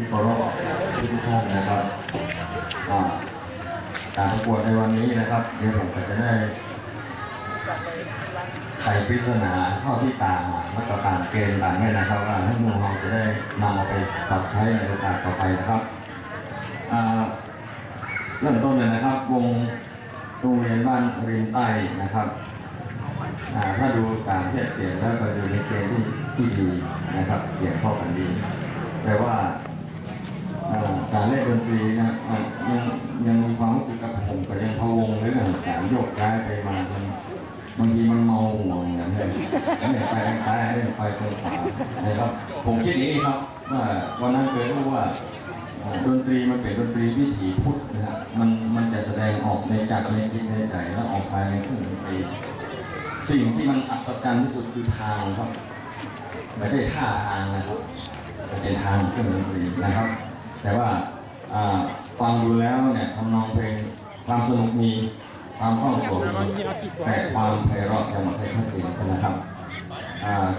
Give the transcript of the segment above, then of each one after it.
ที่เคารพทุกท่านนะครับอ่าการประกวดในวันนี้นะครับเดี๋ยวผมจะได้ไขปริศนาข้อที่ต่างมาตรการเกณฑ์ต่างเนี่ยนะครับว่าให้มูเราจะได้นำเอาไปปรับใช้ในโอกาสต่อไปนะครับเริ่มต้นเลยนะครับ วงโรงเรียนบ้านริมใต้นะครับถ้าดูการเทียบเสียงแล้วก็ดูในเกณฑ์ที่ที่ดีนะครับเสียงเข้ากันดีแต่ว่า การเล่นดนตรีนะยังยังมีความรู้สึกกับผมก็ยังพะวงเรื่องการโยกย้ายไปมามันบางทีมันเมาหัวอย่างนั้นเลยเล่นไปทางซ้ายเล่นไปทางขวานะครับผมคิดอย่างนี้ครับว่าวันนั้นเคยรู้ว่าดนตรีมันเป็นดนตรีวิถีพุทธนะครับมันมันจะแสดงออกในจากในจิตในใจแล้วออกภายในเครื่องดนตรีสิ่งที่มันอัศจรรย์ที่สุดคือทางครับไม่ได้ท่าทางนะครับแต่เป็นทางเครื่องดนตรีนะครับ แต่ว่าฟังดูแล้วเนี่ยทำนองเพลงความสนุกมีความคล่องตัวมีแต่ความไพเราะยังไม่ค่อยชัดเจนนะครับ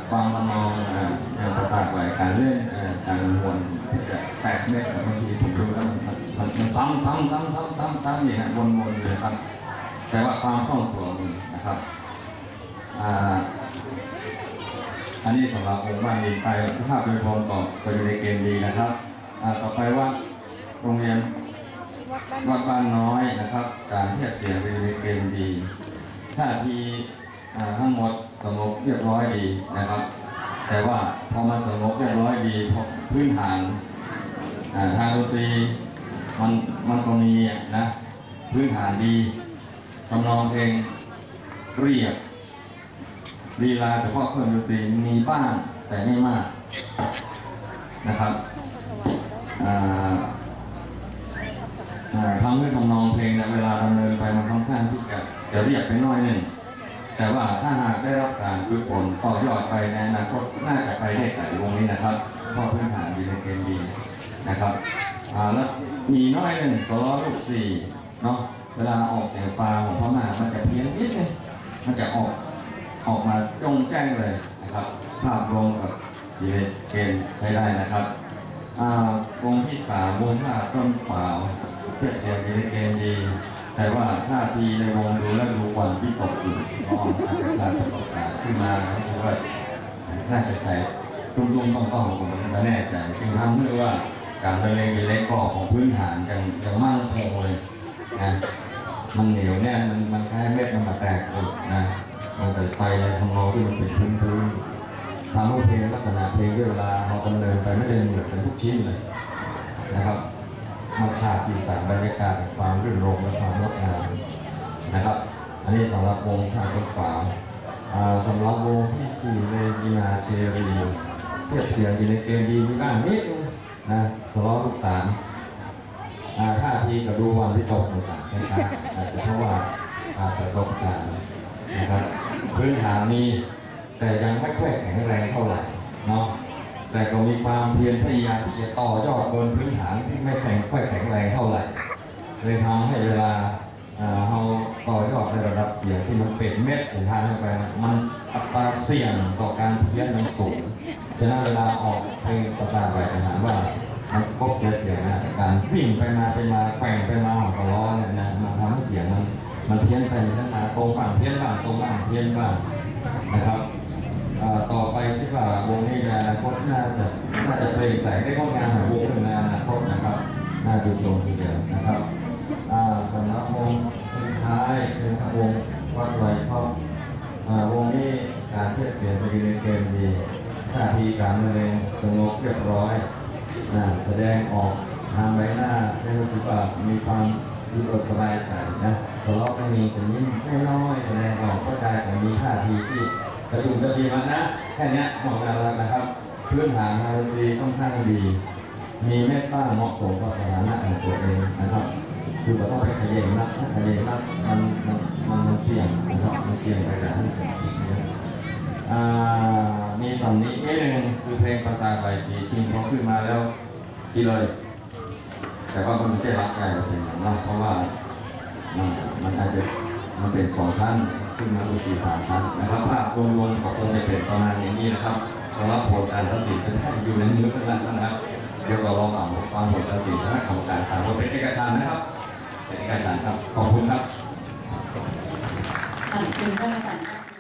ความทำนองอ่าอย่างประสาทไหวการเล่นการมวนจะแตกเม็ดบางทีผมดูแล้วมันมันซ้ำซ้ำซ้ำซ้ำซ้ำซ้ำอย่างนี้วนๆเลยครับ แต่ว่าความคล่องตัวมีนะครับอันนี้สำหรับองค์บ้านดินไปภาพโดยรวมก็อยู่ในเกณฑ์ดีนะครับ ต่อไปว่าโรงเรียนวัดบ้านน้อยนะครับ การเทียบเสียงอยู่ในเกณฑ์ดีท่าทีอ่าทั้งหมดสงบเรียบร้อยดีนะครับ แต่ว่าพอมาสงบเรียบร้อยดีพพื้นฐานอ่าทางดนตรีมันมันก็มีนะพื้นฐานดีทำนองเพลงเรียบลีลาเฉพาะเครื่องดนตรีมีบ้างแต่ไม่มากนะครับอ่าอ่าทำด้วยทำนองเพลงเนยเวลาดำเนินไปมันค่อนข้างที่จะจะเรียบไปน้อยหนึ่งแต่ว่าถ้าหากได้รับการฝึกฝนต่อยอดไปในอนาคตน่าจะไปได้ไกลวงนี้นะครับเพราะพื้นฐานดีในเกณฑ์ดีนะครับอ่าแล้วมีน้อยหนึ่งตัวล้อลูกสี่เนาะเวลาออกเสียงปลาของพ่อมามันจะเพี้ยนนิดนึงมันจะออกออกมาจงแจ้งเลยนะครับภาพรวมกับดีเลเกณฑ์ใช้ได้นะครับ วงที่สามวงท่าต้นเปล่าเทียบเสียงดีเลเกณฑ์ดี แต่ว่าท่าทีในวงดูแล้วดูวันที่ตกอยู่ก็อาจจะขาดประสบการณ์ขึ้นมาเพราะว่าน่าจะใช้ตุ้มๆต้องต้องผมไม่แน่ใจจึงทำให้ว่าการบรรเลงดีเลกก็ของพื้นฐานยังยังมั่นคงเลยนะมันเหนียวแน่นมันมันแค่เม็ดมันมาแตกเลยนะมันแต่ไฟในทำนองที่มันเป็นพื้นพื้นทำให้เพลงลักษณะเพลงที่เวลาเราดำเนินไปไม่ได้เหมือนกันทุกชิ้นเลยนะครับมันขาดสีสันบรรยากาศความรื่นรมและความงดงามนะครับ อันนี้สำหรับวงทางต้นฝาอ่าสำหรับวงที่สี่เลจินาเชรีเทียบเสียงอยู่ในเกณฑ์ดีมีบ้างนิดนึงนะทะเลาะลูกตาลอ่าท่าทีกับดูวันที่ตกต่างๆนะครับอาจจะเพราะว่าอาประสบการณ์นะครับ พื้นฐานมีแต่ยังไม่ค่อยแข็งแรงเท่าไหร่เนาะ แต่ก็มีความเพียรพยายามที่จะต่อยอดบนพื้นฐานที่ไม่แข็งค่อยแข็งแรงเท่าไหร่เลยทำให้เวลาเราต่อยอดในระดับเสียงที่มันเป็นเม็ดของทางเข้าไปนะมันอัตราเสี่ยงต่อการเพี้ยนมันสูงฉะนั้นเวลาออกเพลงประสาทไปนะฮะว่ามันพบเจอเสียงนะการวิ่งไปมาไปมาแกว่งไปมาของกระล้อเนี่ยนะมันทำให้เสียงมันมันเพี้ยนไปทั้งมาตรงบ้างเพี้ยนบ้างตรงบ้างเพี้ยนบ้างนะครับ ต่อไปที่ว่าวงนี้ในอนาคตน่าจะน่าจะเปล่งแสงได้งดงามของวงหนึ่งในอนาคตนะครับน่าดูชมทีเดียวนะครับอ่าสำหรับวงสุดท้ายเป็นวงวัดไวยเพราะอ่าวงนี้การเทียบเสียงไปดีในเกมดีท่าทีการบรรเลงสงบเรียบร้อยนะแสดงออกทางใบหน้าให้รู้สึกว่ามีความรู้สึกสบายใจนะทะเลาะไม่มีแต่ยิ้ไม่น้อยแสดงออกก็ได้แต่มีท่าทีที่ กระดุมกระดีมันนะแค่นี้ยบอกกันแล้วนะครับ พื้นฐานทางดนตรีค่อนข้างดี มีเมตตาเหมาะสมกับสถานะของตัวเองนะครับ คือเราต้องไปขยันนักถ้าขยันนักมันมันมันมันเสี่ยงนะครับมันเสี่ยงไปกับให้เกิดสิ่งนี้อ่ามีตอนนี้นิดนึงคือเพลงภาษาใบปีชิงเขาขึ้นมาแล้วทีเลย แต่ว่ามันไม่ได้รักใครเราเพลงนั้นนะเพราะว่ามันมันอาจจะมันเป็นสองท่าน ขึ้นมาอุดอสามชั้นนะครับภาพรวมๆขององค์จะเป็นประมาณอย่างนี้นะครับสำหรับผลการทศิลป์จะแทบอยู่ในเนื้อกันแล้วนะครับเดี๋ยวเราลองอ่านความผลการศิลป์คณะกรรมการสามนเป็นเอกชนนะครับเป็นเอกชนครับขอบคุณครับขอบคุณท่านอาจารย์